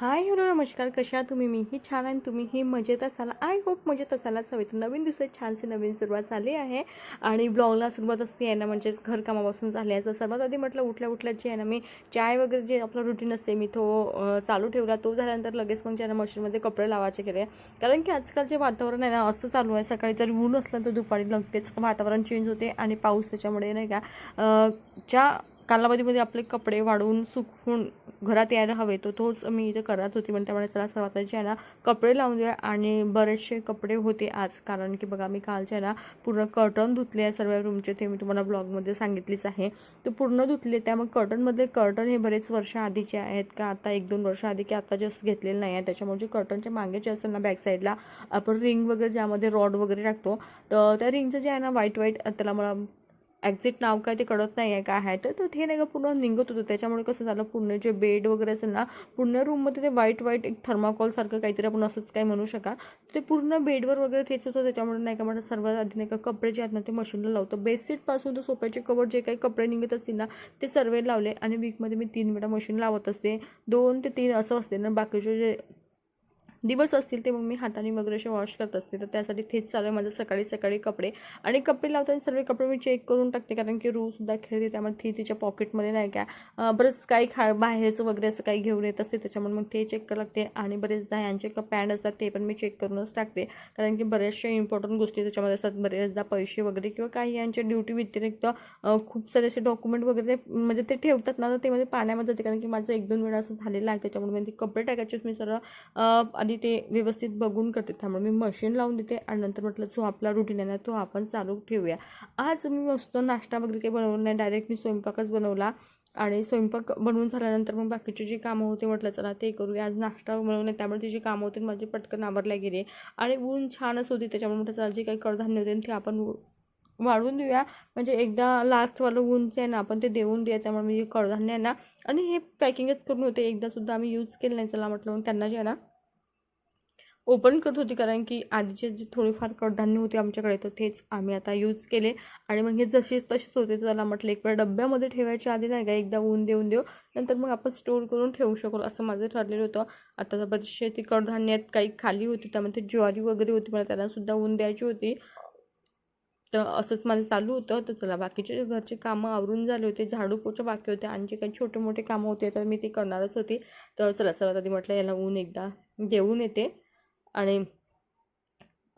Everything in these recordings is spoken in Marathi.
हाय हॅलो नमस्कार. कशा आहात तुम्ही? मीही छान आहे तुम्ही ही मजेत असाल. आय होप मजेत असायलाच हवे तर नवीन दिवसात छानशी नवीन सुरुवात झाली आहे. आणि ब्लॉगला सुरुवात असते आहे ना म्हणजेच घरकामापासून झाली आहे. तर सर्वात आधी म्हटलं उठल्या उठल्या जे आहे ना मी चाय वगैरे जे आपलं रुटीन असते मी तो चालू ठेवला. तो झाल्यानंतर लगेच मग जे आहे ना मशीनमध्ये कपडे लावायचे केले. कारण की आजकाल जे वातावरण आहे ना असं चालू आहे. सकाळी जर ऊन असलं तर दुपारी लगेच वातावरण चेंज होते आणि पाऊस त्याच्यामुळे नाही का ज्या कालावधीमध्ये आपले कपडे वाढवून सुकवून घरात यायला हवे तो तोच मी इथे करत होती. पण त्यामुळे चला सर्वात आधी आहे ना कपडे लावून द्या आणि बरेचसे कपडे होते आज. कारण की बघा मी कालचे आहे ना पूर्ण कर्टन धुतले आहे सर्व रूमचे. ते मी तुम्हाला ब्लॉगमध्ये सांगितलीच आहे. ते पूर्ण धुतले. त्या मग कर्टनमधले कर्टन हे बरेच वर्ष आधीचे आहेत. का आता एक दोन वर्ष आधी की आता जस्ट घेतलेले नाही आहे त्याच्यामुळे जे कर्टनच्या मागे जे असेल ना बॅक साईडला आपण रिंग वगैरे ज्यामध्ये रॉड वगैरे टाकतो तर त्या रिंगचं जे आहे ना व्हाईट व्हाईट त्याला मला ॲक्झिट नाव काय ते कळत नाही आहे काय आहे तर तो ते नाही का पूर्ण निघत होतं. त्याच्यामुळे कसं झालं पूर्ण जे बेड वगैरे असेल ना पूर्ण रूममध्ये ते व्हाईट व्हाईट एक थर्माकॉलसारखं काहीतरी आपण असंच काय म्हणू शकाल. ते पूर्ण बेडवर वगैरे तेच होतं. त्याच्यामुळे नाही का मला सर्वात आधी नाही का कपडे जे आहेत ना ते मशीनला लावतो. बेडशीटपासून तर सोप्याचे कवर जे काही कपडे निघत असतील ना ते सर्व लावले. आणि वीकमध्ये मी तीन वेळा मशीन लावत असते. दोन ते तीन असं असते ना बाकीचे जे दिवस असतील ते मग मी हाताने वगैरे असे वॉश करत असते. तर त्यासाठी तेच चालू आहे माझं सकाळी सकाळी कपडे. आणि कपडे लावताना सर्व कपडे मी चेक करून टाकते कारण की रूसुद्धा खेळते त्यामुळे ती तिच्या पॉकेटमध्ये नाही का बरंच काही खा बाहेरचं वगैरे असं काही घेऊन येत असते. त्याच्यामुळे मग ते चेक करावं लागते. आणि बरेचदा यांचे क पॅन्ट असतात ते पण मी चेक करूनच टाकते. कारण की बऱ्याचशा इम्पॉर्टंट गोष्टी त्याच्यामध्ये असतात. बरेचदा पैसे वगैरे किंवा काही यांच्या ड्युटी व्यतिरिक्त खूप सारे असे डॉक्युमेंट वगैरे म्हणजे ते ठेवतात ना तर ते म्हणजे पाण्यामध्ये जाते. कारण की माझं एक दोन वेळा असं झालेलं आहे. त्याच्यामुळे मी ते कपडे टाकायचे मी सर्व आधी ते व्यवस्थित बघून करते. त्यामुळे मी मशीन लावून देते आणि नंतर म्हटलं जो आपला रुटीन आहे ना तो आपण चालू ठेवूया. आज मी मस्त नाश्ता वगैरे काही बनवलं नाही. डायरेक्ट मी स्वयंपाकच बनवला आणि स्वयंपाक बनवून झाल्यानंतर मग बाकीचे जे कामं होते म्हटलं चला ते करूया. आज नाश्ता बनवून त्यामुळे ती जी कामं होती माझी पटकन आवरल्या गेले. आणि ऊन छानच होती त्याच्यामुळे म्हटलं चला जे काही कडधान्य होते ते आपण वाढवून देऊया. म्हणजे एकदा लास्टवालं ऊन जे आहे ना आपण ते देऊन द्या त्यामुळे मी कडधान्य आहे ना आणि हे पॅकिंगच करून होते. एकदासुद्धा आम्ही यूज केलं नाही. चला म्हटलं मग त्यांना जे आहे ना ओपन करत होती कारण की आधीचे जे थोडेफार कडधान्य होते आमच्याकडे तर तेच आम्ही आता यूज केले. आणि मग हे जसेच तसेच होते तर त्याला म्हटलं एक वेळ डब्यामध्ये ठेवायच्या आधी नाही का? एकदा ऊन देऊन देऊ. नंतर मग आपण स्टोअर करून ठेवू शकू असं माझं ठरलेलं होतं. आता तर बरेचसे ती कडधान्यात काही खाली होती त्यामध्ये ज्वारी वगैरे होती मला त्यांनासुद्धा ऊन द्यायची होती. तर असंच माझं चालू होतं. तर चला बाकीचे घरचे कामं आवरून झाले होते झाडू पोचं बाकी होते आणि जे काही छोटे मोठे कामं होते तर मी ते करणारच होते. तर चला सर्वात आधी म्हटलं याला ऊन एकदा देऊन येते. आणि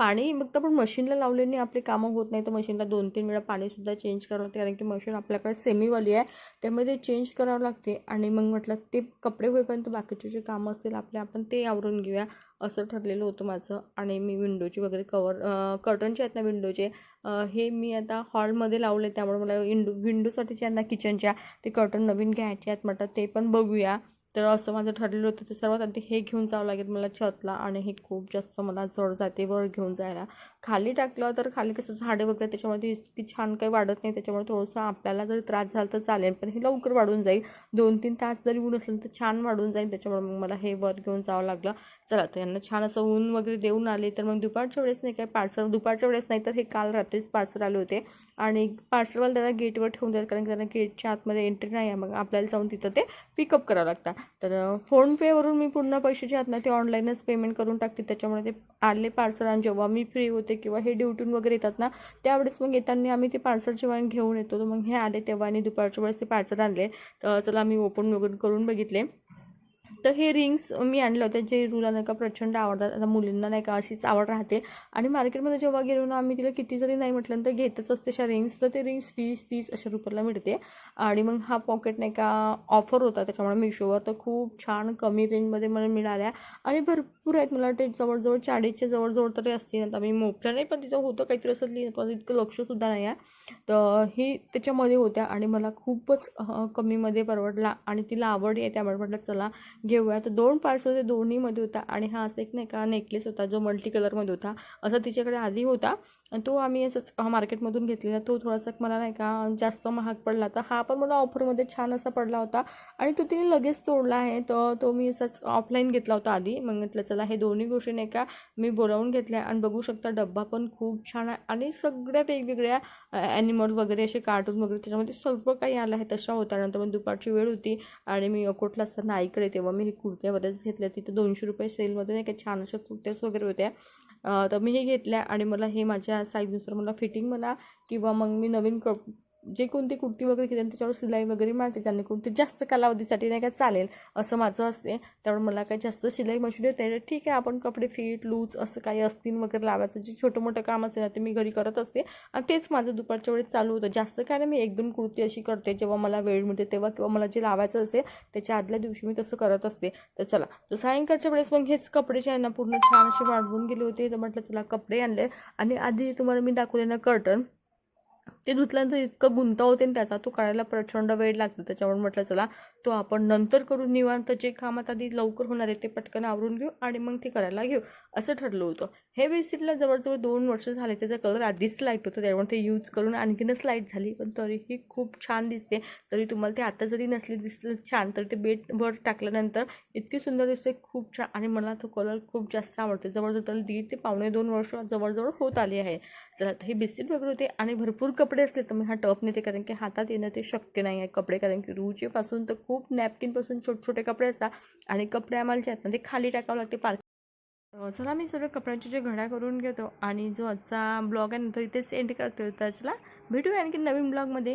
पाणी फक्त पण मशीनला लावल्याने आपली कामं होत नाही. तर मशीनला दोन तीन वेळा पाणीसुद्धा चेंज करावं लागते. कारण की मशीन आपल्याकडे सेमीवाली आहे. त्यामुळे ते चेंज करावं लागते. आणि मग म्हटलं ते कपडे होईपर्यंत बाकीचे जे कामं असतील आपले आपण ते आवरून घेऊया. असं ठरलेलं होतं माझं. आणि मी विंडोची वगैरे कवर कर्टनचे आहेत ना विंडोचे हे मी आता हॉलमध्ये लावले. त्यामुळे मला विंडो विंडोसाठीचे आहेत ना किचनच्या ते कर्टन नवीन घ्यायचे आहेत. म्हटलं ते पण बघूया. तर असं माझं ठरलेलं होतं तर सर्वात आधी हे घेऊन जावं लागेल मला छतला आणि हे खूप जास्त मला जड जाते वर घेऊन जायला. खाली टाकलं तर खाली कसं झाडे वगैरे त्याच्यामध्ये इतकी छान काही वाढत नाही त्याच्यामुळे थोडंसं आपल्याला जरी त्रास झाला तर चालेल पण हे लवकर वाढून जाईल. दोन तीन तास जरी ऊन असलं तर छान वाढून जाईल त्याच्यामुळे मग मला हे वर घेऊन जावं लागलं. चला तर यांना छान असं ऊन वगैरे देऊन आले तर मग दुपारच्या वेळेस नाही काय पार्सल दुपारच्या वेळेस नाही तर हे काल रात्रीच पार्सल आले होते. आणि पार्सलवाला त्याला गेटवर ठेवून द्याल कारण की त्यांना गेटच्या आतमध्ये एंट्री नाही आहे मग आपल्याला जाऊन तिथं ते पिकअप करावं लागतं. तर फोनपेवरून मी पूर्ण पैसे जे आहेत ना ते ऑनलाईनच पेमेंट करून टाकते. त्याच्यामुळे ते आले पार्सल आणि जेव्हा मी फ्री होते किंवा हे ड्युटीन वगैरे येतात ना त्यावेळेस मग येताना आम्ही ते पार्सल जेव्हा घेऊन येतो. तर मग हे आले तेव्हा आणि दुपारच्या वेळेस ते पार्सल आणले. तर चला मी ओपन वगैरे करून बघितले. तर हे रिंग्स मी आणले होते जे रुला नाही का प्रचंड आवडतात. आता मुलींना नाही का अशीच आवड राहते. आणि मार्केटमध्ये जेव्हा गेलो ना आम्ही तिला किती जरी नाही म्हटलं तर घेतच असते अशा रिंग्स तर ते रिंग्स वीस तीस अशा रुपयाला मिळते. आणि मग हा पॉकेट नाही का ऑफर होता त्याच्यामुळे मिशोवर. तर खूप छान कमी रेंजमध्ये मला मिळाल्या. आणि भरपूर आहेत मला वाटते जवळजवळ चाळीसच्या जवळजवळ तरी असतील. आता मी मोठ्या नाही पण तिथं होतं काहीतरी असं लिहिलं माझं इतकं लक्षसुद्धा नाही आहे. तर ही त्याच्यामध्ये होत्या आणि मला खूपच कमीमध्ये परवडला. आणि तिला आवड आहे त्यामुळे म्हटलं चला घेऊया. तर दोन पार्ट्स होते दोन्हीमध्ये होता. आणि हा असं एक नाही का नेकलेस होता जो मल्टी कलरमध्ये होता. असा तिच्याकडे आधी होता. आणि तो आम्ही असंच मार्केटमधून घेतलेला. तो थोडासा मला नाही का जास्त महाग पडला तर हा पण मला ऑफरमध्ये छान असा पडला होता. आणि तो तिने लगेच तोडला आहे. तर तो मी असंच ऑफलाईन घेतला होता आधी. मग म्हटलं चला हे दोन्ही गोष्टी नाही का मी बोलावून घेतल्या. आणि बघू शकता डब्बा पण खूप छान आहे. आणि सगळ्या वेगवेगळ्या ॲनिमल वगैरे असे कार्टून वगैरे त्याच्यामध्ये सर्व काही आलं आहे. तशा होता. नंतर मग दुपारची वेळ होती. आणि मी अकोटला असताना आईकडे तेव्हा मी मी हे कुर्त्या बऱ्याच घेतल्या. तिथे दोनशे रुपये सेलमध्ये नाही का छान अशा कुर्त्याच वगैरे होत्या. तर मी हे घेतल्या आणि मला हे माझ्या साईजनुसार मला फिटिंग म्हणा किंवा मग मी नवीन कप जे कोणती कुर्ती वगैरे घेते त्याच्यावर सिलाई वगैरे मारते ज्याने कोणते जास्त कालावधीसाठी नाही काय चालेल असं माझं असते. त्यामुळे मला काही जास्त शिलाई मशीन येते ठीक आहे आपण कपडे फिट लूज असं काही असतील वगैरे लावायचं जे छोटं मोठं काम असेल ना ते मी घरी करत असते. आणि तेच माझं दुपारच्या वेळेस चालू होतं. जास्त काय नाही मी एक दोन कुर्ती अशी करते. जेव्हा मला वेळ मिळते तेव्हा किंवा मला जे लावायचं असेल त्याच्या आदल्या दिवशी मी तसं करत असते. तर चला तर सायंकाळच्या वेळेस मग हेच कपडे जे आहे ना पूर्ण छान असे वाढवून गेले होते. तर म्हटलं चला कपडे आणले. आणि आधी तुम्हाला मी दाखवले ना कर्टन ते धुतल्यानंतर इतकं गुंता होते आणि त्याचा तो काढायला प्रचंड वेळ लागतो. त्याच्यामुळे म्हटलं चला तो आपण नंतर करून निवांत. जे काम आता आधी लवकर होणार आहे ते पटकन आवरून घेऊ आणि मग ते करायला घेऊ. असं ठरलं होतं. हे बेसिटला जवळजवळ दोन वर्ष झाले त्याचा कलर आधीच लाइट होतं. त्यामुळे ते यूज करून आणखीनच लाइट झाली पण तरीही खूप छान दिसते. तरी तुम्हाला ते आता जरी नसली दिसलं छान तर ते बेडवर टाकल्यानंतर इतकी सुंदर दिसते खूप छान. आणि मला तो कलर खूप जास्त आवडते. जवळजवळ त्याला दीड ते पावणे दोन वर्ष जवळजवळ होत आली आहे. चला हे बेडशीट वगैरे होते आणि भरपूर कपडे असले तर मी हा टप नेते कारण की हातात येणं ते शक्य नाही आहे कपडे कारण की रुचीपासून तर खूप नॅपकिनपासून छोटे छोटे कपडे असतात आणि कपडे आम्हाला जे आहेत ना ते खाली टाकावं लागते पार्क चला मी सर्व कपड्यांची जे घड्या करून घेतो आणि जो आजचा ब्लॉग आहे ना तो इथेच एंड करतो. तर चला भेटूया आणखी नवीन ब्लॉगमध्ये.